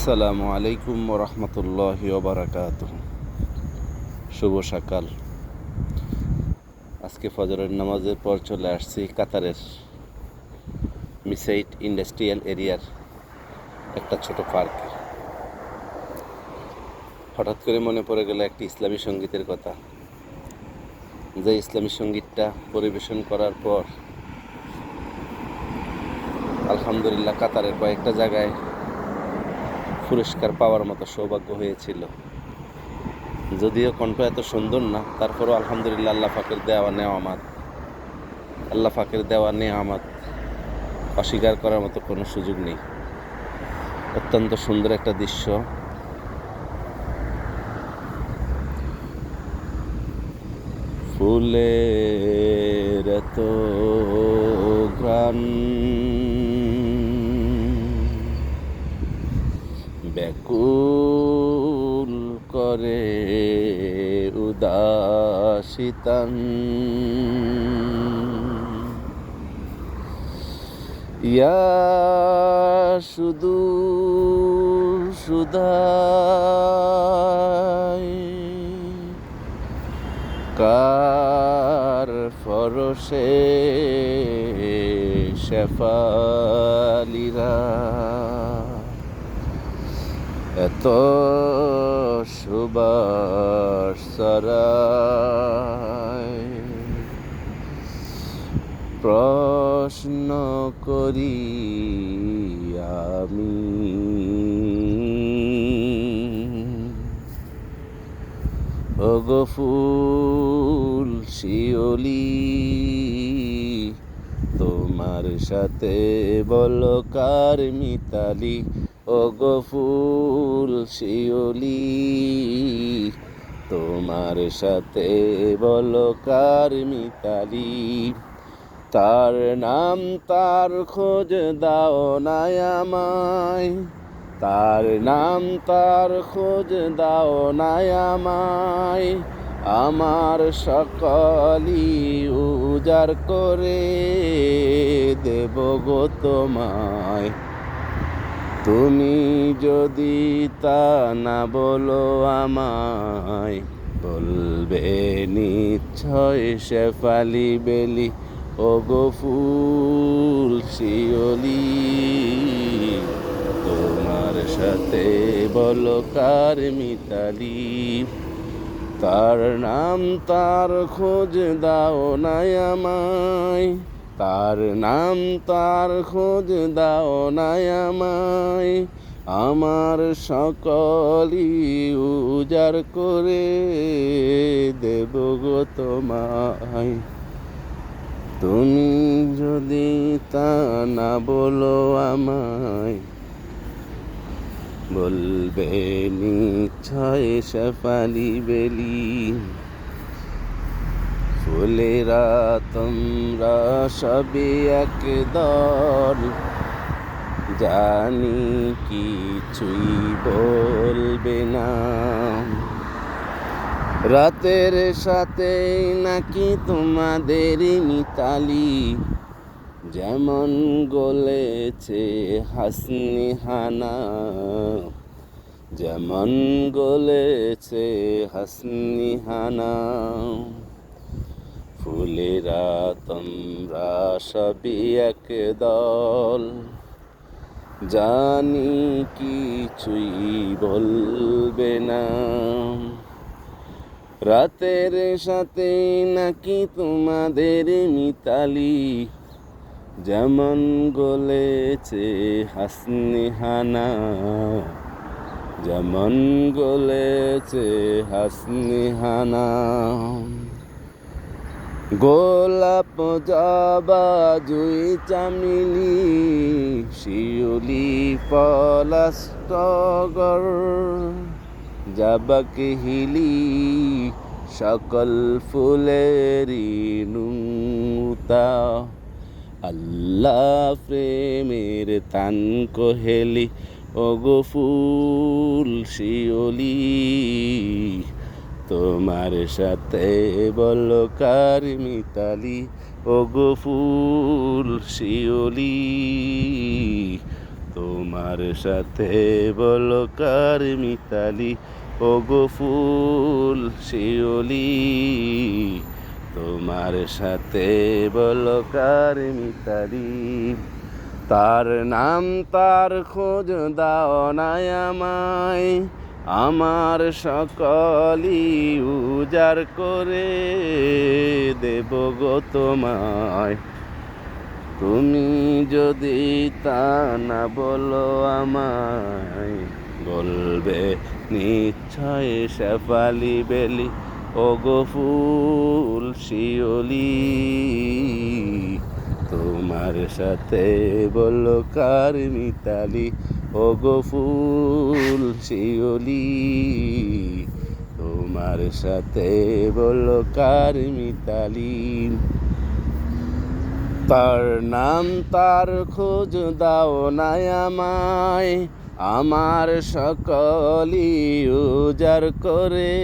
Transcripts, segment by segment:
আসসালামু আলাইকুম রহমতুল্লাহ বারাকাত শুভ সকাল। আজকে ফজরের নামাজের পর চলে আসছি কাতারের মিসাইট ইন্ডাস্ট্রিয়াল এরিয়ার একটা ছোট পার্ক। হঠাৎ করে মনে পড়ে গেল একটি ইসলামী সঙ্গীতের কথা। যে ইসলামী সঙ্গীতটা পরিবেশন করার পর আলহামদুলিল্লাহ কাতারের কয়েকটা জায়গায় পুরস্কার পাওয়ার মতো সৌভাগ্য হয়েছিল। যদিও কণ্ঠ এত সুন্দর না, তারপরও আলহামদুলিল্লাহ আল্লাহ ফাকের দেওয়া নেওয়া নেওয়ামাত, আল্লাহ ফাকের দেওয়া নেওয়া নেওয়ামাত অস্বীকার করার মতো কোনো সুযোগ নেই। অত্যন্ত সুন্দর একটা দৃশ্য। ফুলের এত গ্রান ব্যাকুল করে উদাসিতান। ইয়া শুধু সুদাই কার ফরসে শেফালিরা। এত সুবাস সরায় প্রশ্ন করি আমি। ওগো ফুল শিওলি তোমার সাথে বলো কার মিতালি? ওগো ফুল শিওলি তোমার সাথে বলো কার মিতালি? তার নাম তার খোঁজ দাও নাই তার নাম তার খোঁজ দাও নাই আমার সকলি উজার করে দেব গো তোমায়। তুমি যদি তা না বলো আমায়, বলবে নিশ্চয় শেফালি বেলি। ও গো ফুল শিওলি তোমার সাথে বলো কার মিতালি। তার নাম তার খোঁজ দাও নাই আমায় তার নাম তার খোঁজ দাও নাই আমায়। আমার সকলি উজার করে দেব গো তোমায়। তুমি যদি তা না বলো আমায়, বলবে নিশ্চয় শেফালি বেলি। ফুলেরা তোমরা সবে এক দল জানি কিছুই বলবে না। রাতের সাথে নাকি তোমাদের মিতালি? যেমন গলেছে হাসনি হানা। যেমন গলেছে হাসনি হানা। ফুলেরা তোমরা সবই এক দল। জানি কিছুই বলবে না। রাতের সাথে নাকি তোমাদের মিতালি? যেমন গলেছে হাসনি হানা। যেমন গলেছে হাসনি হানা। গোলাপ জবা জুই চামিলি, শিউলি পলাস্তগর। যাবাকে হিলি সকল ফুলেরই নুতা। আল্লাহ প্রেমের তান কোহেলি, ওগো ফুল শিওলি তোমার সাথে বলো কার মিতালি? ওগো ফুল শিওলি তোমার সাথে বলো কার মিতালি? ও গো ফুল শিওলি তোমার সাথে বলো কার মিতালি? তার নাম তার খোঁজ দাও নাই আমায়। আমার সকলি উজার করে দেব গো তোমায়। তুমি যদি তা না বলো আমায়, বলবে নিশ্চয় শেফালি বেলি ও গো ফুল শিওলি তোমার সাথে বলো কার মিতালি ও ফুল শিওলি তোমার সাথে বলো কার মিতালি? তার নাম তার খোঁজ দাও নাই আমায়, আমার সকলি উজার করে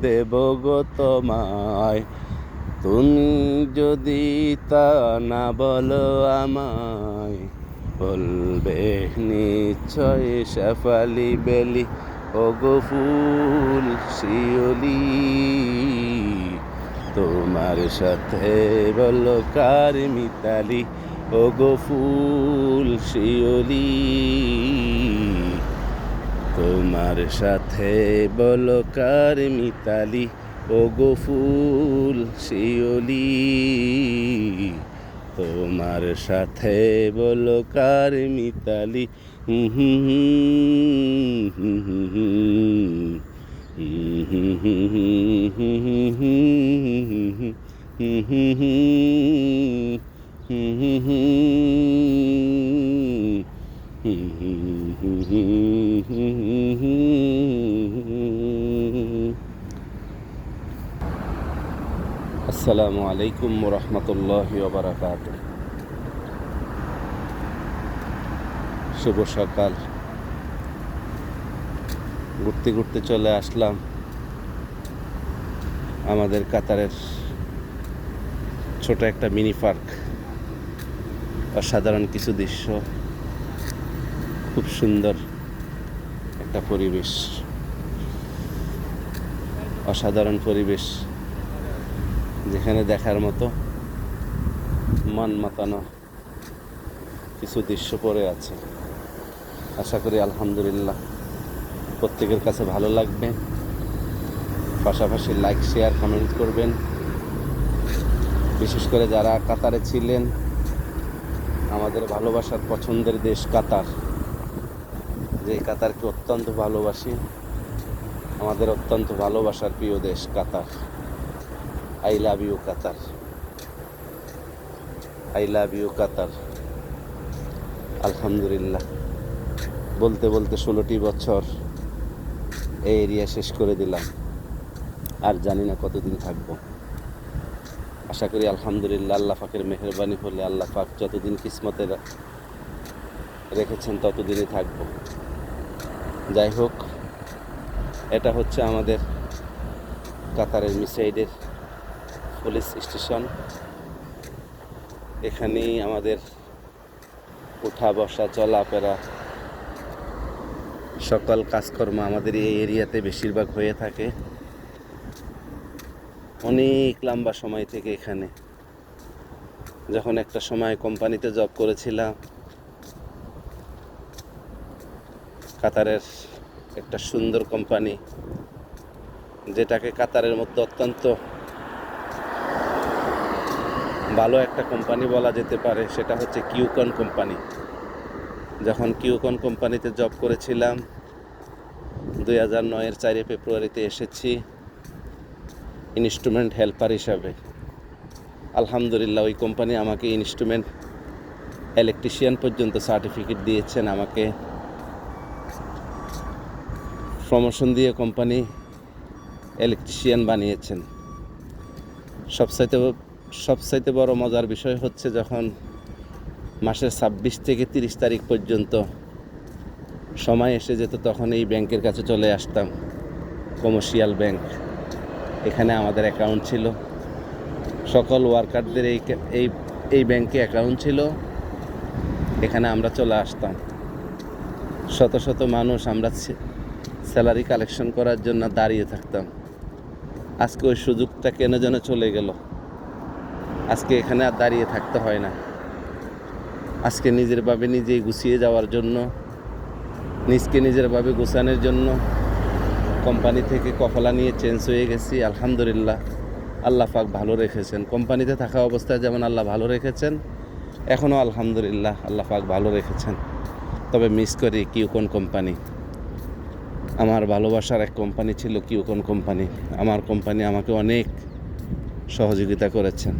দেব গো তোমায়। তুমি যদি তা না বলো আমায় বলবে নিশ্চয় শেফালি বেলি ও গো ফুল শিওলি তোমার সাথে বলো কার মিতালি ও গো ফুল শিওলি তোমার সাথে বলো কার মিতালি ও গো ফুল শিওলি তোমার সাথে বলো কার মিতালি আসসালামু আলাইকুম রহমতুল্লাহ বারাকাত শুভ সকাল। ঘুরতে ঘুরতে চলে আসলাম আমাদের কাতারের ছোট একটা মিনি পার্ক। অসাধারণ কিছু দৃশ্য, খুব সুন্দর একটা পরিবেশ, অসাধারণ পরিবেশ। যেখানে দেখার মতো মন মাতানো কিছু দৃশ্য পড়ে আছে। আশা করি আলহামদুলিল্লাহ প্রত্যেকের কাছে ভালো লাগবে। পাশাপাশি লাইক শেয়ার কমেন্ট করবেন। বিশেষ করে যারা কাতারে ছিলেন, আমাদের ভালোবাসার পছন্দের দেশ কাতার। যে কাতারকে অত্যন্ত ভালোবাসি, আমাদের অত্যন্ত ভালোবাসার প্রিয় দেশ Qatar. I love you Qatar I love you Qatar আলহামদুলিল্লাহ বলতে বলতে ষোলোটি বছর এই এরিয়া শেষ করে দিলাম। আর জানি না কতদিন থাকব। আশা করি আলহামদুলিল্লাহ আল্লাহ পাকের মেহরবানি হলে আল্লাহ পাক যতদিন কিসমতে রেখেছেন ততদিনই থাকব। যাই হোক, এটা হচ্ছে আমাদের কাতারের মিসাইডের পুলিশ স্টেশন। এখানেই আমাদের উঠা বসা চলাফেরা সকল কাজকর্ম আমাদের এই এরিয়াতে বেশিরভাগ হয়ে থাকে। অনেক লম্বা সময় থেকে এখানে। যখন একটা সময় কোম্পানিতে জব করেছিলাম, কাতারের একটা সুন্দর কোম্পানি, যেটাকে কাতারের মধ্যে অত্যন্ত ভালো একটা কোম্পানি বলা যেতে পারে, সেটা হচ্ছে কিউকন কোম্পানি যখন কিউকন কোম্পানিতে জব করেছিলাম, দুই হাজার নয়ের চারই ফেব্রুয়ারিতে এসেছি ইনস্ট্রুমেন্ট হেল্পার হিসাবে। আলহামদুলিল্লাহ, ওই কোম্পানি আমাকে ইনস্ট্রুমেন্ট ইলেকট্রিশিয়ান পর্যন্ত সার্টিফিকেট দিয়েছেন আমাকে। প্রমোশন দিয়ে কোম্পানি ইলেকট্রিশিয়ান বানিয়েছেন। সবসাইতে সবসাইতে বড় মজার বিষয় হচ্ছে যখন মাসের ছাব্বিশ থেকে তিরিশ তারিখ পর্যন্ত সময় এসে যেত, তখন এই ব্যাংকের কাছে চলে আসতাম, কমার্শিয়াল ব্যাংক। এখানে আমাদের অ্যাকাউন্ট ছিল। সকল ওয়ার্কারদের এই এই এই ব্যাংকে অ্যাকাউন্ট ছিল। এখানে আমরা চলে আসতাম। শত শত মানুষ আমরা স্যালারি কালেকশন করার জন্য দাঁড়িয়ে থাকতাম। আজকে ওই সুযোগটা কেন যেন চলে গেল? আজকে এখানে আর দাঁড়িয়ে থাকতে হয় না। আজকে নিজের ভাবে নিজেই গুছিয়ে যাওয়ার জন্য, নিজকে নিজের ভাবে গুছানোর জন্য কোম্পানি থেকে কফলা নিয়ে চেঞ্জ হয়ে গেছি, আলহামদুলিল্লাহ। আল্লাহ পাক ভালো রেখেছেন। কোম্পানিতে থাকা অবস্থায় যেমন আল্লাহ ভালো রেখেছেন এখনও আলহামদুলিল্লাহ আল্লাহ পাক ভালো রেখেছেন। তবে মিস করি কিউকন কোম্পানি। আমার ভালোবাসার এক কোম্পানি ছিল কিউকন কোম্পানি। আমার কোম্পানি আমাকে অনেক সহযোগিতা করেছেন।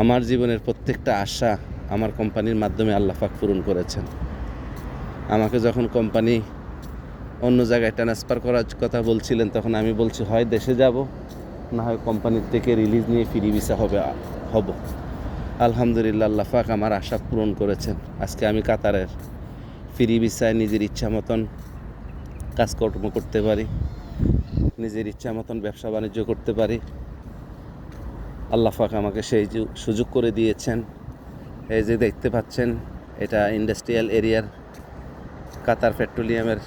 আমার জীবনের প্রত্যেকটা আশা আমার কোম্পানির মাধ্যমে আল্লাহ পাক পূরণ করেছেন। আমাকে যখন কোম্পানি অন্য জায়গায় ট্রান্সফার করার কথা বলছিলেন, তখন আমি বলছি, হয় দেশে যাব, না হয় কোম্পানির থেকে রিলিজ নিয়ে ফিরি ভিসা হবে, হব। আলহামদুলিল্লাহ, আল্লাহ পাক আমার আশা পূরণ করেছেন। আজকে আমি কাতারের ফ্রি ভিসায় নিজের ইচ্ছা মতন কাজকর্ম করতে পারি, নিজের ইচ্ছা মতন ব্যবসা বাণিজ্য করতে পারি। আল্লাহ পাক আমাকে সেই সুযোগ করে দিয়েছেন। এই যে দেখতে পাচ্ছেন, এটা ইন্ডাস্ট্রিয়াল এরিয়ার কাতার পেট্রোলিয়ামের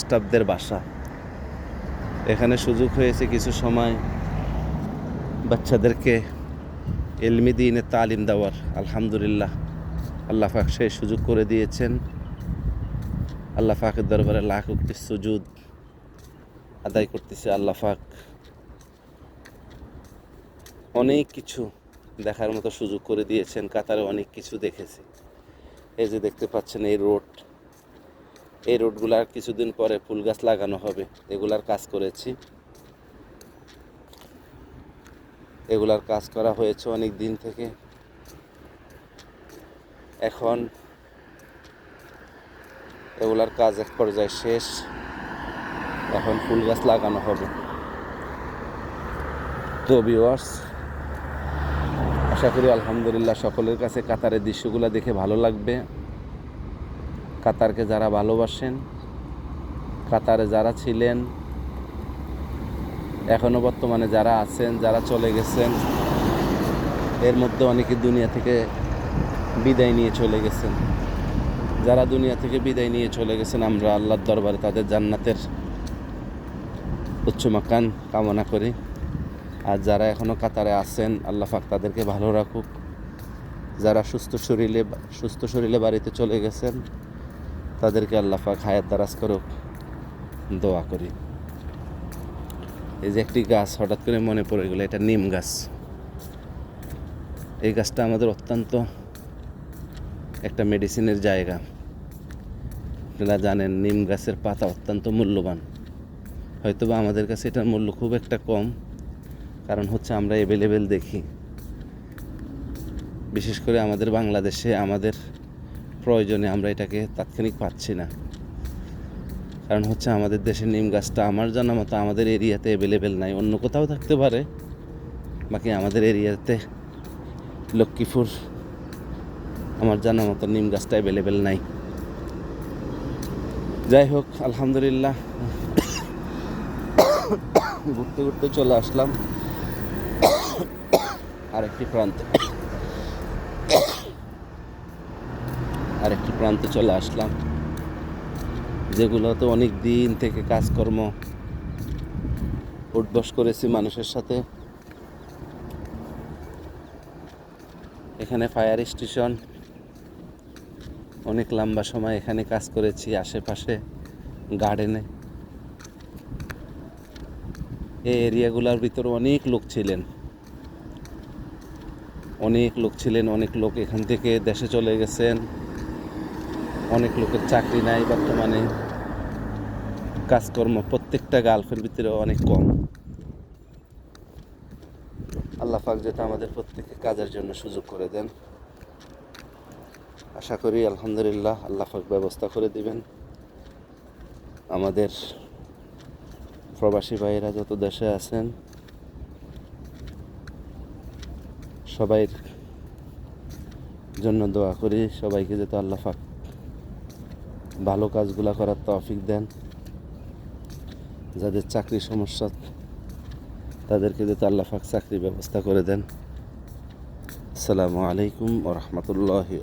স্টাফদের বাসা। এখানে সুযোগ হয়েছে কিছু সময় বাচ্চাদেরকে এলমি দিনে তালিম দেওয়ার। আলহামদুলিল্লাহ, আল্লাহ পাক সেই সুযোগ করে দিয়েছেন। আল্লাহ পাকের দরবারে লাখ কোটি সুজুদ আদায় করতেছে। আল্লাহ পাক অনেক কিছু দেখার মতো সুযোগ করে দিয়েছেন, কাতারে অনেক কিছু দেখেছি। এই যে দেখতে পাচ্ছেন এই রোড। এই রোডগুলার কিছুদিন পরে ফুল গাছ লাগানো হবে। এগুলার কাজ করেছি। এগুলার কাজ করা হয়েছে অনেক দিন থেকে। এখন এগুলার কাজ এক পর্যায়ে শেষ। এখন ফুল গাছ লাগানো হবে। তো ভিওয়ার্স আশা করি আলহামদুলিল্লাহ সকলের কাছে কাতারের দৃশ্যগুলো দেখে ভালো লাগবে। কাতারকে যারা ভালোবাসেন, কাতারে যারা ছিলেন এখনও বর্তমানে যারা আছেন, যারা চলে গেছেন, এর মধ্যে অনেকে দুনিয়া থেকে বিদায় নিয়ে চলে গেছেন। যারা দুনিয়া থেকে বিদায় নিয়ে চলে গেছেন, আমরা আল্লাহর দরবারে তাদের জান্নাতের উচ্চ মাকান কামনা করি। আর যারা এখনও কাতারে আছেন, আল্লাহ পাক তাদেরকে ভালো রাখুক। যারা সুস্থ শরীরে সুস্থ শরীরে বাড়িতে চলে গেছেন, তাদেরকে আল্লাহ পাক হায়াত দারাজ করুক। দোয়া করি। এই যে একটি গাছ, হঠাৎ করে মনে পড়ে গেলো, এটা নিম গাছ। এই গাছটা আমাদের অত্যন্ত একটা মেডিসিনের জায়গা। আপনারা জানেন, নিম গাছের পাতা অত্যন্ত মূল্যবান। হয়তোবা আমাদের কাছে এটার মূল্য খুব একটা কম। কারণ হচ্ছে আমরা অ্যাভেলেবেল দেখি। বিশেষ করে আমাদের বাংলাদেশে আমাদের প্রয়োজনে আমরা এটাকে তাৎক্ষণিক পাচ্ছি না। কারণ হচ্ছে আমাদের দেশের নিম গাছটা আমার জানা মতো আমাদের এরিয়াতে অ্যাভেলেবেল নাই, অন্য কোথাও থাকতে পারে। বাকি আমাদের এরিয়াতে লক্ষ্মীপুর আমার জানা মতো নিম গাছটা অ্যাভেলেবেল নাই। যাই হোক, আলহামদুলিল্লাহ। ঘুরতে ঘুরতে চলে আসলাম। আরেকটি প্রান্তে। আরেকটি প্রান্তে চলে আসলাম। যেগুলোতে অনেক দিন থেকে কাজকর্ম উঠবস করেছি মানুষের সাথে। এখানে ফায়ার স্টেশন। অনেক লম্বা সময় এখানে কাজ করেছি আশেপাশে গার্ডেনে। এই এরিয়াগুলোর ভিতরে অনেক লোক ছিলেন। অনেক লোক ছিলেন, অনেক লোক এখান থেকে দেশে চলে গেছেন। অনেক লোকের চাকরি নাই বর্তমানে। কাজকর্ম প্রত্যেকটা গালফের ভিতরে অনেক কম। আল্লাহ পাক যাতে আমাদের প্রত্যেককে কাজের জন্য সুযোগ করে দেন। আশা করি, আলহামদুলিল্লাহ, আল্লাহ পাক ব্যবস্থা করে দিবেন। আমাদের প্রবাসী ভাইয়েরা যত দেশে আছেন সবাই জন্য দোয়া করি, সবাইকে যাতে আল্লাহ পাক ভালো কাজগুলা করার তফিক দেন। যাদের চাকরি সমস্যা, তাদেরকে যাতে আল্লাহ পাক চাকরির ব্যবস্থা করে দেন। আসসালামু আলাইকুম ও রহমতুল্লাহি